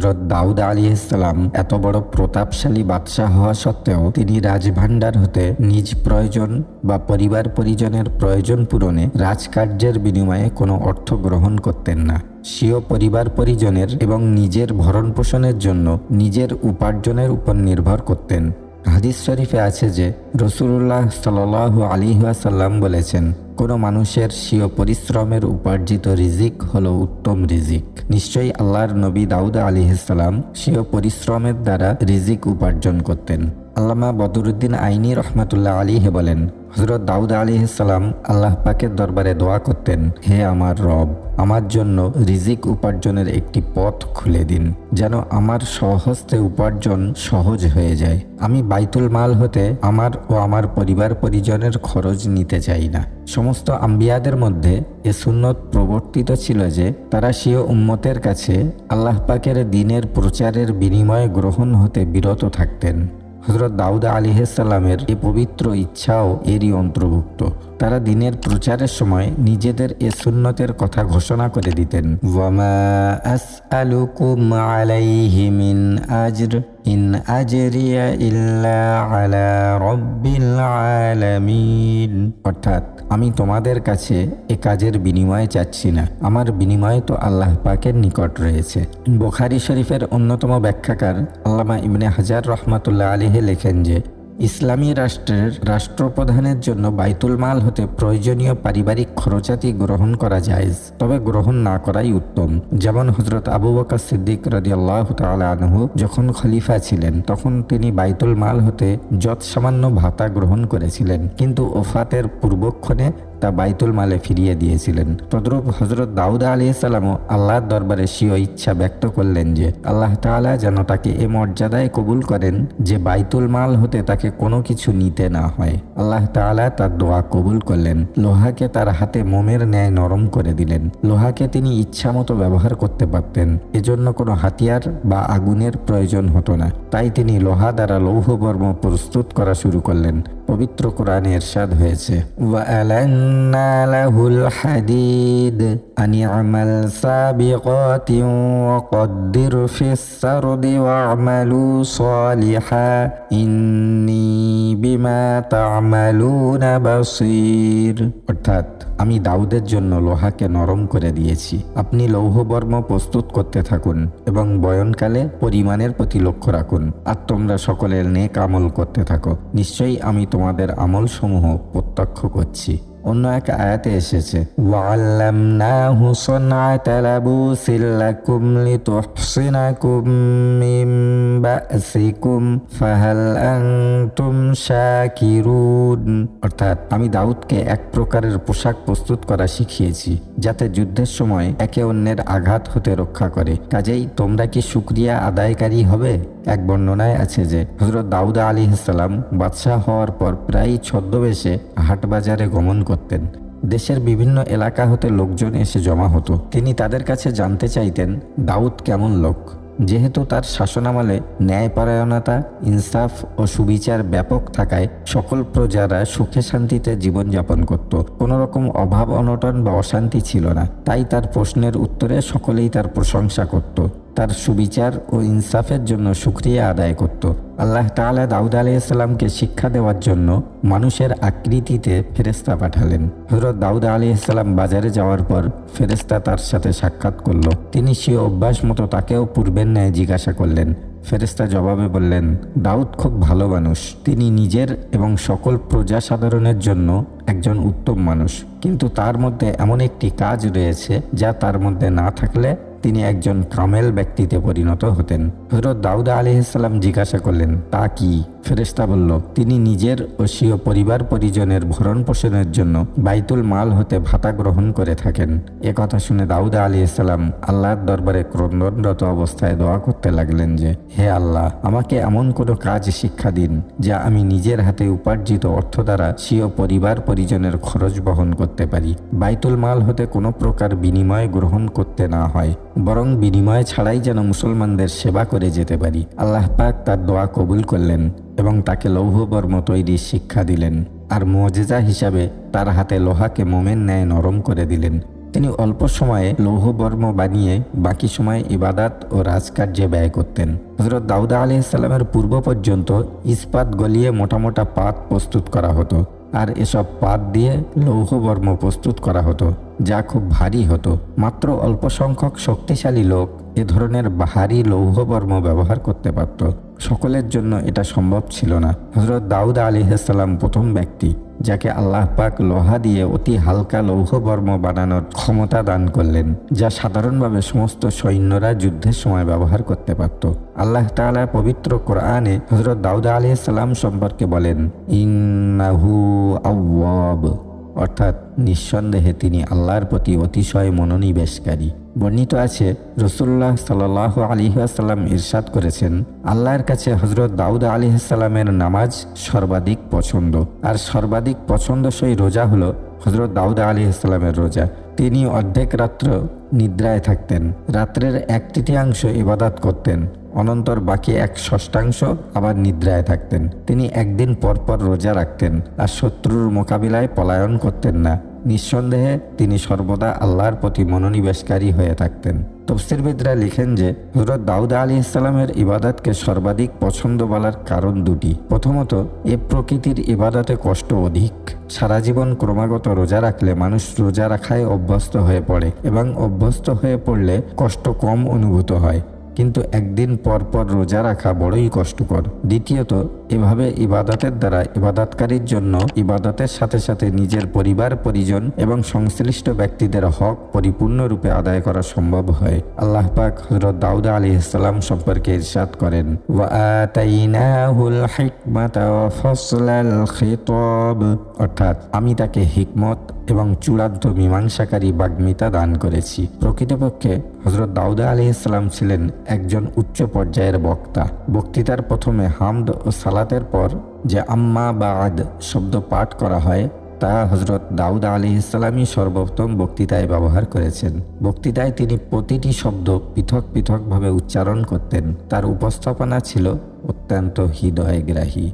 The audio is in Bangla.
হজরত দাউদ আলী ইসলাম এত বড় প্রতাপশালী বাদশাহ হওয়া সত্ত্বেও তিনি রাজভাণ্ডার হতে নিজ প্রয়োজন বা পরিবার পরিজনের প্রয়োজন পূরণে রাজকার্যের বিনিময়ে কোনো অর্থ গ্রহণ করতেন না। স্বীয় পরিবার পরিজনের এবং নিজের ভরণ পোষণের জন্য নিজের উপার্জনের উপর নির্ভর করতেন। হাদিস শরীফে আছে যে রসুল্লাহ সাল আলী সাল্লাম বলেছেন, কোনো মানুষের স্বীয় পরিশ্রমের উপার্জিত রিজিক হল উত্তম রিজিক। নিশ্চয়ই আল্লাহর নবী দাউদ আলিহাল্লাম স্বীয় পরিশ্রমের দ্বারা রিজিক উপার্জন করতেন। আল্লামা বদরুদ্দিন আইনি রহমতুল্লাহ আলীহে বলেন হজরত দাউদ আলিহাল্লাম আল্লাহ পাকের দরবারে দোয়া করতেন, হে আমার রব, আমার জন্য রিজিক উপার্জনের একটি পথ খুলে দিন, যেন আমার সহস্তে উপার্জন সহজ হয়ে যায়। আমি বাইতুল মাল হতে আমার ও আমার পরিবার পরিজনের খরচ নিতে চাই না। সমস্ত আম্বিয়াদের মধ্যে এ সুন্নত প্রবর্তিত ছিল যে, তারা স্বীয় উম্মতের কাছে আল্লাহ পাকের দিনের প্রচারের বিনিময়ে গ্রহণ হতে বিরত থাকতেন। হজরত দাউদা আলিহাল্লামের এই পবিত্র ইচ্ছাও এরই অন্তর্ভুক্ত। তারা দিনের প্রচারের সময় নিজেদের এ সুন্নতের কথা ঘোষণা করে দিতেন। ওয়ামা আসআলুকুম আলাইহি মিন আজর ইন আজরিয়া ইল্লা আলা রব্বিল আলামিন। অর্থাৎ আমি তোমাদের কাছে এ কাজের বিনিময়ে চাচ্ছি না। আমার বিনিময়ে তো আল্লাহ পাকের নিকট রয়েছে। বোখারি শরীফের অন্যতম ব্যাখ্যাকার আল্লামা ইবনে হাজার রহমাতুল্লাহ আলিহে লেখেন যে ইসলামী রাষ্ট্রের রাষ্ট্রপ্রধানের জন্য বাইতুল মাল হতে প্রয়োজনীয় পারিবারিক খরচাতি গ্রহণ করা যায় তবে গ্রহণ না করাই উত্তম। যেমন হজরত আবু বকা সিদ্দিক রদি আল্লাহ আনহু যখন খলিফা ছিলেন, তখন তিনি বাইতুল মাল হতে যৎ সামান্য ভাতা গ্রহণ করেছিলেন। কিন্তু ওফাতের পূর্বক্ষণে তা বাইতুল মালে ফিরিয়ে দিয়েছিলেন। তদ্রূপ হজরত দাউদা আলী সালামও আল্লাহর দরবারে স্বীয় ইচ্ছা ব্যক্ত করলেন যে, আল্লাহ তাআলা যেন তাকে এ মর্যাদায় কবুল করেন যে বাইতুল মাল হতে তাকে কোনো কিছু নিতে না হয়। আল্লাহ তাআলা তার দোয়া কবুল করলেন। লোহাকে তার হাতে মোমের ন্যায় নরম করে দিলেন। লোহাকে তিনি ইচ্ছা মতো ব্যবহার করতে পারতেন। এজন্য কোনো হাতিয়ার বা আগুনের প্রয়োজন হতো না। তাই তিনি লোহা দ্বারা লৌহবর্ম প্রস্তুত করা শুরু করলেন। পবিত্র কোরআনে এরশাদ হয়েছে। অর্থাৎ, আমি দাউদের জন্য লোহাকে নরম করে দিয়েছি। আপনি লৌহবর্ম প্রস্তুত করতে থাকুন এবং বয়নকালে পরিমাণের প্রতি লক্ষ্য রাখুন। আর তোমরা সকলের নেক আমল করতে থাকো। নিশ্চয়ই আমি তোমার তোমাদের আমলসমূহ প্রত্যক্ষ করছি। অন্য এক আয়াতে এসেছে অর্থাৎ আমি দাউদকে এক প্রকারের পোশাক প্রস্তুত করা শিখিয়েছি, যাতে যুদ্ধের সময় একে অন্যের আঘাত হতে রক্ষা করে। কাজেই তোমরা কি শুক্রিয়া আদায়কারী হবে? এক বর্ণনায় আছে যে হজরত দাউদা আলী ইসলাম বাদশাহ হওয়ার পর প্রায় ছদ্মবেশে হাটবাজারে গমন করতেন। দেশের বিভিন্ন এলাকা হতে লোকজন এসে জমা হতো। তিনি তাদের কাছে জানতে চাইতেন, দাউদ কেমন লোক? যেহেতু তার শাসনামলে ন্যায়পরায়ণতা, ইনসাফ ও সুবিচার ব্যাপক থাকায় সকল প্রজারা সুখে শান্তিতে জীবনযাপন করত। কোনো রকম অভাব অনটন বা অশান্তি ছিল না। তাই তার প্রশ্নের উত্তরে সকলেই তার প্রশংসা করত। তার সুবিচার ও ইনসাফের জন্য সুক্রিয়া আদায় করত। আল্লাহ তাআলা দাউদ আলাইসাল্লামকে শিক্ষা দেওয়ার জন্য মানুষের আকৃতিতে ফেরেস্তা পাঠালেন। হজরত দাউদ আলাইসাল্লাম বাজারে যাওয়ার পর ফেরেস্তা তার সাথে সাক্ষাৎ করল। তিনি সে অভ্যাস মতো তাকেও পূর্বের ন্যায় জিজ্ঞাসা করলেন। ফেরেস্তা জবাবে বললেন, দাউদ খুব ভালো মানুষ। তিনি নিজের এবং সকল প্রজা সাধারণের জন্য একজন উত্তম মানুষ। কিন্তু তার মধ্যে এমন একটি কাজ রয়েছে যা তার মধ্যে না থাকলে তিনি একজন ক্রমেল ব্যক্তিতে পরিণত হতেন। হজরত দাউদা আলি ইসলাম জিজ্ঞাসা করলেন তা কি? ফেরেস্তা বলল, তিনি নিজের ও স্বীয় পরিবার পরিজনের ভরণ পোষণের জন্য বাইতুল মাল হতে ভাতা গ্রহণ করে থাকেন। এ কথা শুনে দাউদা আলী ইসলাম আল্লাহর দরবারে ক্রন্দনরত অবস্থায় দোয়া করতে লাগলেন যে, হে আল্লাহ, আমাকে এমন কোনো কাজ শিক্ষা দিন যা আমি নিজের হাতে উপার্জিত অর্থ দ্বারা স্বীয় পরিবার পরিজনের খরচ বহন করতে পারি। বাইতুল মাল হতে কোনো প্রকার বিনিময় গ্রহণ করতে না হয়, বরং বিনিময় ছাড়াই যেন মুসলমানদের সেবা করে যেতে পারি। আল্লাহ পাক তার দোয়া কবুল করলেন। এবং তাকে লৌহবর্ম তৈরির শিক্ষা দিলেন আর মজেজা হিসাবে তার হাতে লোহাকে মোমেন ন্যায় নরম করে দিলেন। তিনি অল্প সময়ে লৌহবর্ম বানিয়ে বাকি সময় ইবাদাত ও রাজকার্যে ব্যয় করতেন। হজরত দাউদা আলিয়াল্লামের পূর্ব পর্যন্ত ইস্পাত গলিয়ে মোটা মোটা পাত প্রস্তুত করা হতো। আর এসব পাত দিয়ে লৌহবর্ম প্রস্তুত করা হতো, যা খুব ভারী হতো। মাত্র অল্প সংখ্যক শক্তিশালী লোক এ ধরনের ভারী লৌহবর্ম ব্যবহার করতে পারত। সকলের জন্য এটা সম্ভব ছিল না। হজরত দাউদ আলিহাল্লাম প্রথম ব্যক্তি। যাকে আল্লাহ পাক লোহা দিয়ে অতি হালকা লৌহবর্ম বানানোর ক্ষমতা দান করলেন, যা সাধারণভাবে সমস্ত সৈন্যরা যুদ্ধের সময় ব্যবহার করতে পারত। আল্লাহ তালা পবিত্র কোরআনে হজরত দাউদা আলিয়া সাল্লাম সম্পর্কে বলেন, ইন্নাহু আউয়াব অর্থাৎ নিঃসন্দেহে তিনি আল্লাহর প্রতি অতিশয় মনোনিবেশকারী। বর্ণিত আছে রসুল্লাহ সাল আলী আসাল্লাম ইরশাদ করেছেন, আল্লাহর কাছে হজরত দাউদ আলী সাল্লামের নামাজ সর্বাধিক পছন্দ। আর সর্বাধিক পছন্দসই রোজা হলো হজরত দাউদ আলী সাল্লামের রোজা। তিনি অর্ধেক রাত্র নিদ্রায় থাকতেন, রাত্রের এক তৃতীয়াংশ ইবাদাত করতেন। অনন্তর বাকি এক ষষ্ঠাংশ আবার নিদ্রায় থাকতেন। তিনি একদিন পরপর রোজা রাখতেন, আর শত্রুর মোকাবিলায় পলায়ন করতেন না। নিঃসন্দেহে তিনি সর্বদা আল্লাহর প্রতি মনোনিবেশকারী হয়ে থাকতেন। তফসিরবিদরা লিখেন যে হজরত দাউদা আলী ইসলামের ইবাদতকে সর্বাধিক পছন্দ বলার কারণ দুটি। প্রথমত, এ প্রকৃতির ইবাদতে কষ্ট অধিক। সারা জীবন ক্রমাগত রোজা রাখলে মানুষ রোজা রাখায় অভ্যস্ত হয়ে পড়ে এবং অভ্যস্ত হয়ে পড়লে কষ্ট কম অনুভূত হয়। কিন্তু একদিন পর পর রোজা রাখা বড়ই কষ্টকর। দ্বিতীয়ত এভাবে ইবাদতের দ্বারা ইবাদতকারীর জন্য ইবাদতের সাথে সাথে নিজের পরিবার, পরিজন এবং সংশ্লিষ্ট ব্যক্তিদের হক পরিপূর্ণরূপে আদায় করা সম্ভব হয়। আল্লাহ পাক হজরত দাউদা আলী ইসলাম সম্পর্কে ইরশাদ করেন অর্থাৎ, আমি তাকে হিকমত এবং চূড়ান্ত মীমাংসাকারী বাগ্মিতা দান করেছি। প্রকৃতপক্ষে হজরত দাউদা আলী ইসলাম ছিলেন একজন উচ্চ পর্যায়ের বক্তা। বক্তৃতার প্রথমে হামদ ও সালাতের পর যে আম্মা বা আদ শব্দ পাঠ করা হয়, তা হজরত দাউদ আলী ইসলামী সর্বোত্তম বক্তৃতায় ব্যবহার করেছেন। বক্তৃতায় তিনি প্রতিটি শব্দ পৃথক পৃথকভাবে উচ্চারণ করতেন। তার উপস্থাপনা ছিল অত্যন্ত হৃদয়গ্রাহী।